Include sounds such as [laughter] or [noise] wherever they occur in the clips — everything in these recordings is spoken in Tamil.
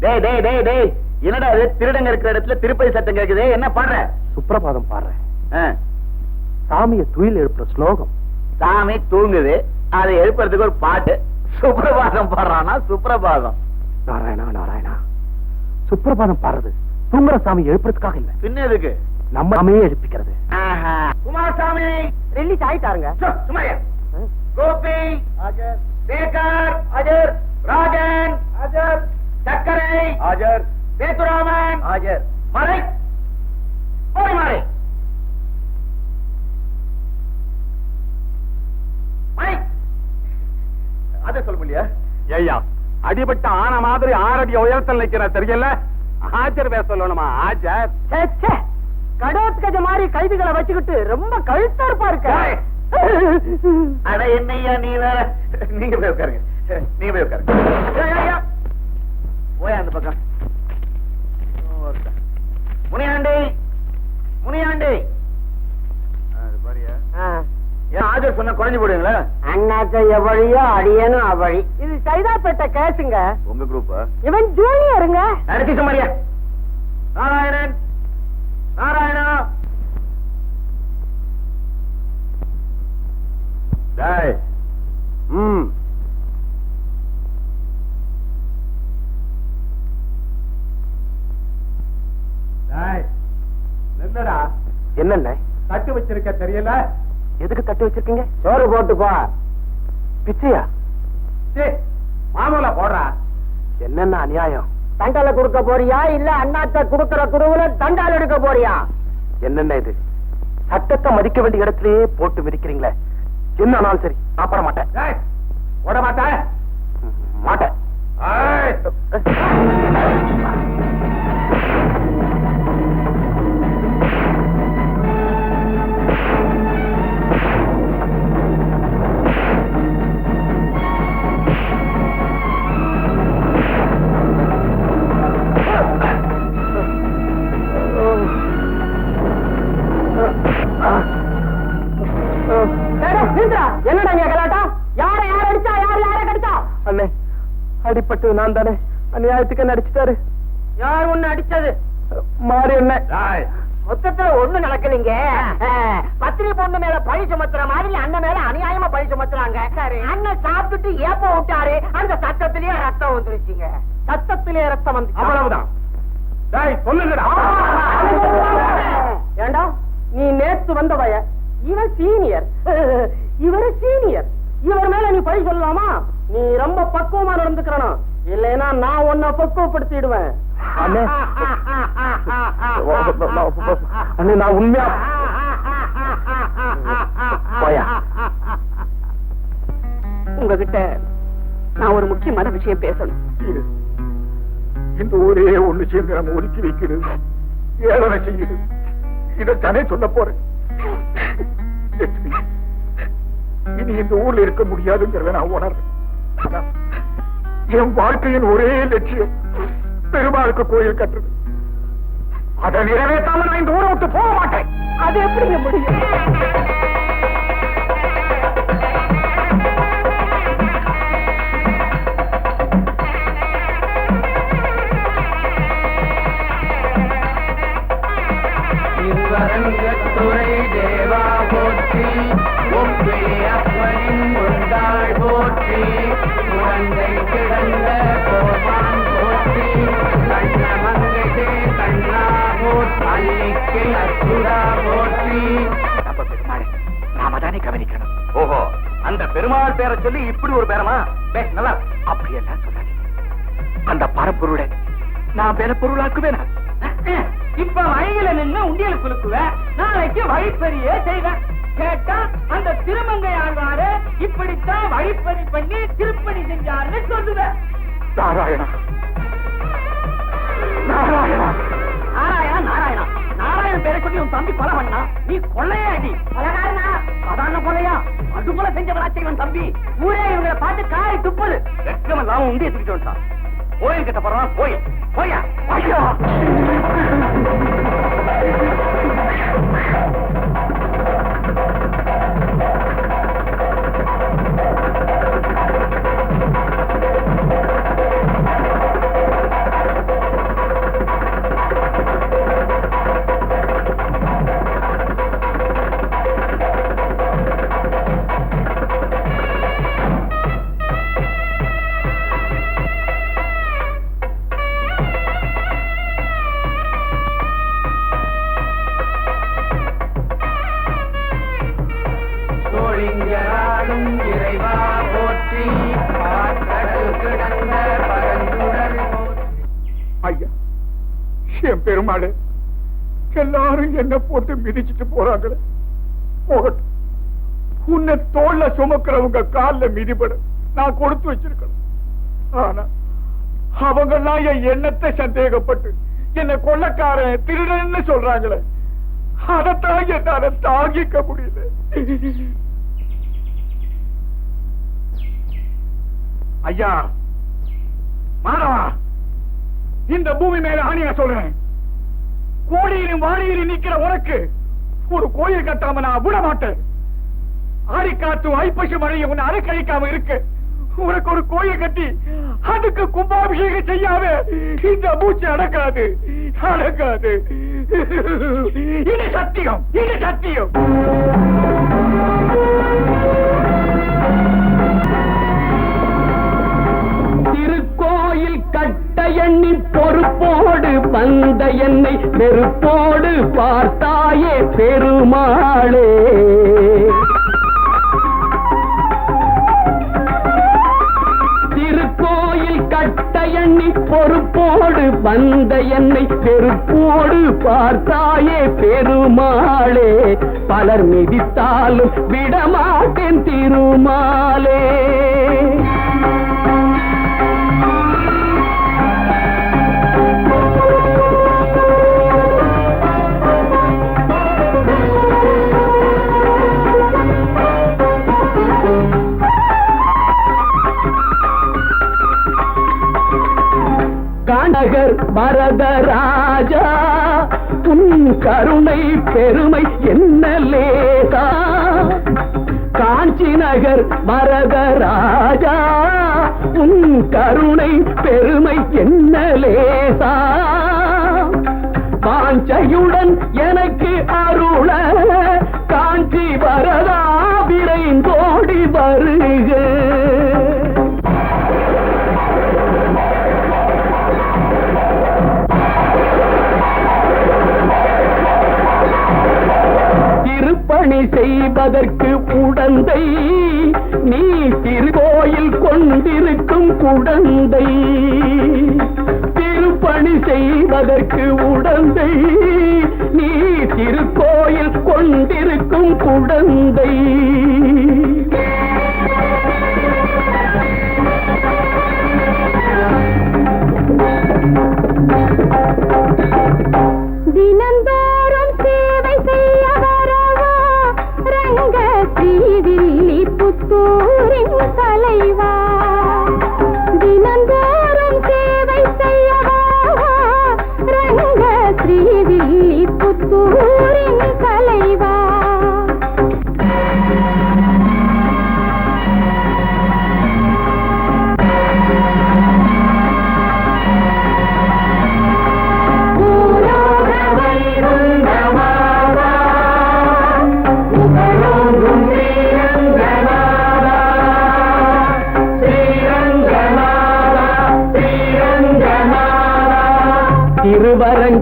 டேய் டேய் டேய் டேய். என்னடா இது? திருடங்க இருக்கிற இடத்துல திருப்பதி சத்தம் கேக்குது. என்ன பாடுற? சுப்பிரபாதம் பாடுறேன் சாமியை துயில் எழுப்புற ஸ்லோகம். சாமி தூங்குது. அதை எழுப்புறதுக்கு ஒரு பாட்டு. சுப்பிரபாதம் பாடுறானா? சுப்பிரபாதம். நாராயணா நாராயணா. சுப்பிரபாதம் பாடுறது தூங்குற சாமி எழுப்புறதுக்காக இல்ல. பின்ன எதுக்கு? நம்ம சாமியே எழுப்பிக்கிறது. ஆஹா. குமாரசாமி! ரிலீஸ் ஆயிட்டாருங்க சோ, சும்மா இரு. கோபி! சேகர்! அஜர் ராஜன் அஜர்! சக்கரை அஜர் சேதுராமன் அஜர் மறை போய் மறை அத சொல்ல முடியா? ஐயா அடிபட்ட ஆன மாதிரி ஆறடி உயரத்தில் நிக்கிற தெரியல ஆஜர் பேச சொல்லணுமா? ஆஜர். கடோத் கஜ மாதிரி கைதிகளை வச்சுக்கிட்டு ரொம்ப கழுத்தா இருப்பா ஏய். அட என்னய்யா நீ வேற. நீங்க போய் உட்காருங்க. நீங்க போய் உட்காருங்க. போய் அந்த பக்கம். முனியாண்டி முனியாண்டி. ஏன் ஆஜர் சொன்னா குறைஞ்சு போடுவீங்களா? அண்ணாத்த எவழியோ அடியனும் அவழி. இது சைதாப்பேட்டை கேசுங்க உங்க குரூப்பா இவன் ஜூனியருங்க. நடத்தி சுமாரியா நாராயணன் நாராயணா. டேய். ம் டேய் என்னடா என்னண்ணே தட்டு வச்சிருக்க தெரியல? எதுக்கு தட்டு வச்சிருக்கீங்க? சோறு போட்டுப்பா பிச்சையா? மாமூல போடுறா. என்னென்ன அநியாயம்? தண்டலை கொடுக்க போறியா? இல்ல அண்ணாத்த குடுக்கற குடுவுல தண்டால் எடுக்க போறியா? என்னென்ன இது? சட்டத்தை மதிக்க வேண்டிய இடத்திலேயே போட்டு மிதிக்கிறீங்களே. என்ன ஆனாலும் சரி நான் போட மாட்டேன். மாட்டேன். மாட்டேன். அடிப்பட்டு நான் தானே அநியாயத்துக்கு நடிச்சிட்டாரு யார் ஒண்ணு அடிச்சது? மாறி என்ன? மொத்தத்துல ஒண்ணு நடக்கலீங்க. பத்திரி பொண்ணு மேல பழி சுமத்துற மாதிரி அண்ணன் மேல அநியாயமா பழி சுமத்துறாங்க. அண்ணன் சாப்பிட்டுட்டு ஏப்ப விட்டாரு. அந்த சத்தத்திலேயே ரத்தம் வந்துருச்சுங்க. சத்தத்திலே ரத்தம் வந்து அவ்வளவுதான். ஏண்டா? நீ நேத்து வந்த பய இவன் சீனியர் இவரு சீனியர் இவர் மேல நீ பழி சொல்லலாமா? நீ ரொம்ப பக்குவமா நடந்துக்கிறணும் இல்லைன்னா நான் உன்னை பக்குவப்படுத்திடுவேன். அண்ணே. நான் உண்மையா போயா. உங்ககிட்ட நான் ஒரு முக்கியமான விஷயம் பேசணும். இந்த ஊரே ஒண்ணு சேர்ந்து நம்ம ஒதுக்கி வைக்கிறது. ஏழனை செய்யுது. இதைத்தானே சொல்ல போறேன். [laughs] இனி இந்த ஊர்ல இருக்க முடியாதுங்கிறத நான் உணர்றேன். என் வாழ்க்கையின் ஒரே லட்சியம் பெருமாளுக்கு கோயில் கட்டுறது. அதை நிறைவேற்றாம நான் இந்த ஊரை விட்டு போக மாட்டேன். அது எப்படி முடியும்? பெருமாள் பேரை சொல்லி இப்படி ஒரு பேரமா? நல்லா. அப்படி எல்லாம் சொல்லாதீங்க. அந்த பரப்பொருளை நான் வேற பொருளாக்குவேனா இப்ப வழியில நின்னு உண்டியல் குலுக்குவ நாளைக்கு வழிப்பறியே செய்வேன். கேட்டா அந்த திருமங்கை ஆழ்வாரு இப்படித்தான் வழிப்பறி பண்ணி திருப்பணி செஞ்சாருன்னு சொல்லுவேன் நாராயணா. நாராயணா. நாராயணா நாராயணா. நாராயண பேரை சொல்லி உன் தம்பி கொலை பண்ணா. நீ கொள்ளையாடி. கொலைகாரனா? சாதாரண கொலையா அது போல இவன் தம்பி. ஊரே இவங்களை பார்த்து காய் துப்புது. வெக்கம் எல்லாம் உண்டி தூக்கிட்டு வந்துட்டான். கோயில் கிட்ட போறான் கோயில். போயா? ஐயா! என் பெருமாளே எல்லாரும் என்ன போட்டு மிதிச்சுட்டு போறாங்களே. போகட்டும். உன்னை தோல்ல சுமக்கிறவங்க காலில் மிதிபட. நான் கொடுத்து வச்சிருக்கணும். ஆனா அவங்கெல்லாம் என் எண்ணத்தை சந்தேகப்பட்டு என்ன கொள்ளக்காரன் திருடன்னு சொல்றாங்களே அதைத்தான் என்னால தாங்கிக்க முடியல. ஐயா மாணவா இந்த பூமி மேல ஆணியா சொல்றேன். கோடியிலும் வாடியிலும் நிக்கிற உனக்கு ஒரு கோயில் கட்டாம நான் விட மாட்டேன் ஆடிக்காத்து ஐப்பசி மழையை உன்னை அரைக்கழிக்காம இருக்கு. உனக்கு ஒரு கோயில் கட்டி அதுக்கு கும்பாபிஷேகம் செய்யாம இந்த மூச்சு அடக்காது அடக்காது. இது சத்தியம் இது சத்தியம். வந்த என்னை நெருப்போடு பார்த்தாயே பெருமாளே. திருக்கோயில் கட்ட எண்ணி பொறுப்போடு வந்த என்னை பெருப்போடு பார்த்தாயே பெருமாளே. பலர் மிதித்தாலும் விடமாட்டேன் திருமாலே. காண்டகர் பரதராஜா உன் கருணை பெருமை என்ன லேசா காஞ்சி நகர் மரதராஜா உன் கருணை பெருமை என்ன லேசா வாஞ்சையுடன் எனக்கு அருள காஞ்சி வரதா விரைந்தோடி வருக. செய்வதற்கு உடந்தை நீ திருக்கோயில் கொண்டிருக்கும் குடந்தை. திருப்பணி செய்வதற்கு உடந்தை. நீ திருக்கோயில் கொண்டிருக்கும் குடந்தை.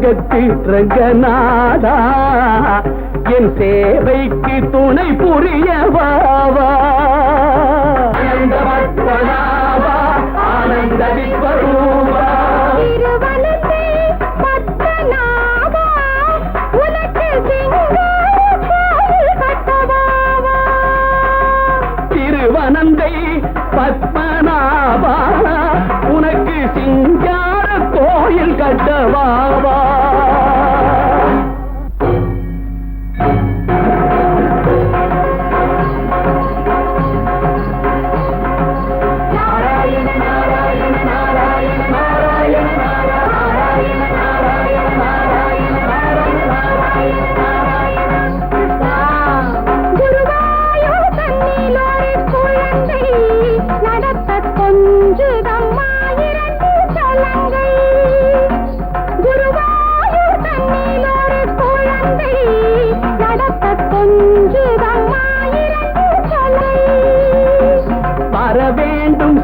திருவரங்கத்து ரங்கநாதா என் சேவைக்கு துணை புரியவாவா?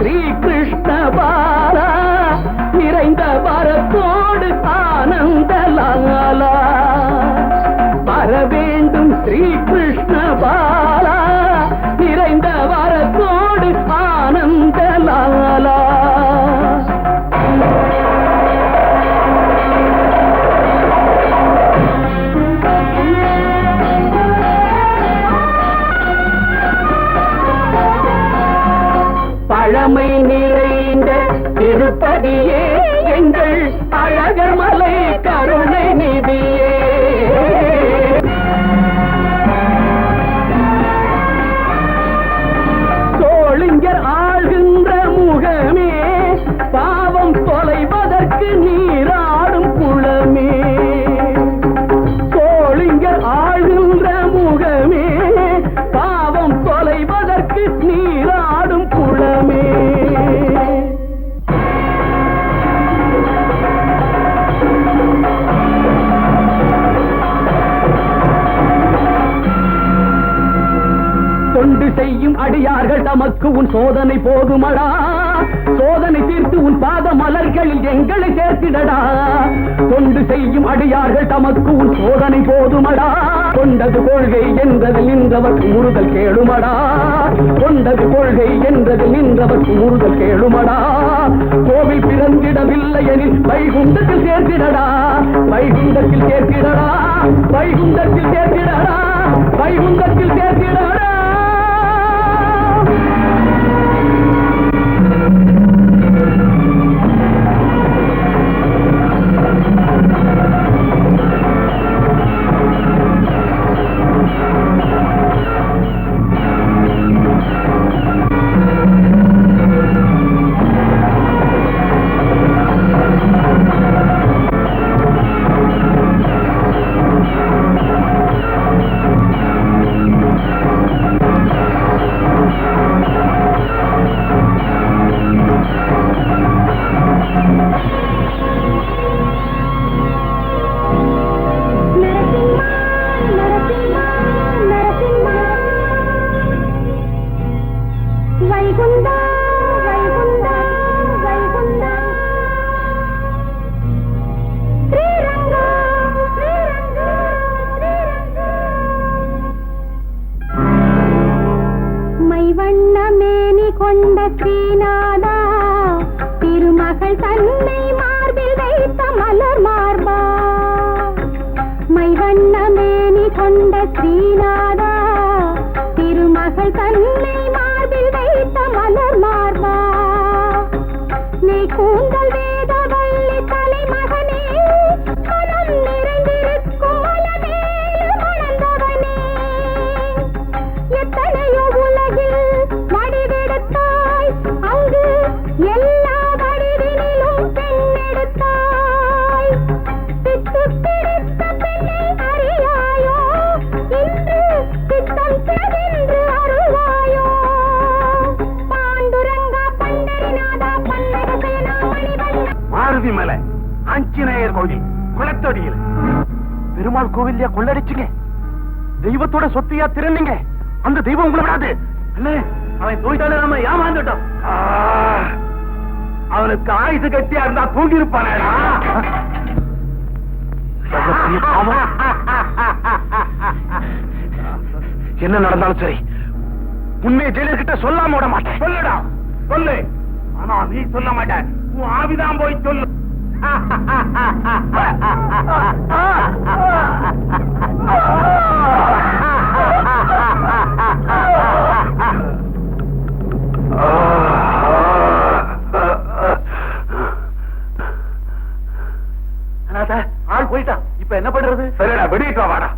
శ్రీకృష్ణ நம்மை சோதனை போதுமடா சோதனை தீர்த்து உன் பாத மலர்களில் எங்களை சேர்த்திடடா. தொண்டு செய்யும் அடியார்கள் தமக்கு உன் சோதனை போதுமடா. கொண்டது கொள்கை என்றதில் நின்றவர் முறுதல் கேளுமடா. கொண்டது கொள்கை என்றதில் நின்றவர் முறுதல் கேளுமடா. கோவில் பிறந்திடவில்லை எனில் வைகுண்டத்தில் சேர்த்திடடா. வைகுண்டத்தில் சேர்த்திடடா. வைகுண்டத்தில் சேர்த்திடடா. வைகுண்டத்தில் சேர்த்திடடா. கொண்ட ஸ்ரீநாதா. திருமகள் தன்னை மாருதி மலை ஆஞ்சநேயர் கோவில் குளத்தடியில். பெருமாள் கோவில்லையா கொள்ளடிச்சுங்க? தெய்வத்தோட சொத்தியா திரண்டீங்க? அந்த தெய்வம் உங்களை விடாது. அண்ணே அவன் தூய்தாலே நம்ம ஏமாந்துட்டோம். அவனுக்கு ஆயுத கட்டியா இருந்தா தூங்கி இருப்பானேடா என்ன நடந்தாலும் சரி உண்மையை ஜெயிலர் கிட்ட சொல்லாம விட மாட்டேன். சொல்லுடா சொல்லு. ஆனா நீ சொல்ல மாட்டேன் உன் ஆவிதான் போய் சொல்லு. ஆள் போயிட்டான். இப்ப என்ன பண்றது? சரிடா வெடிட்டு வாடா.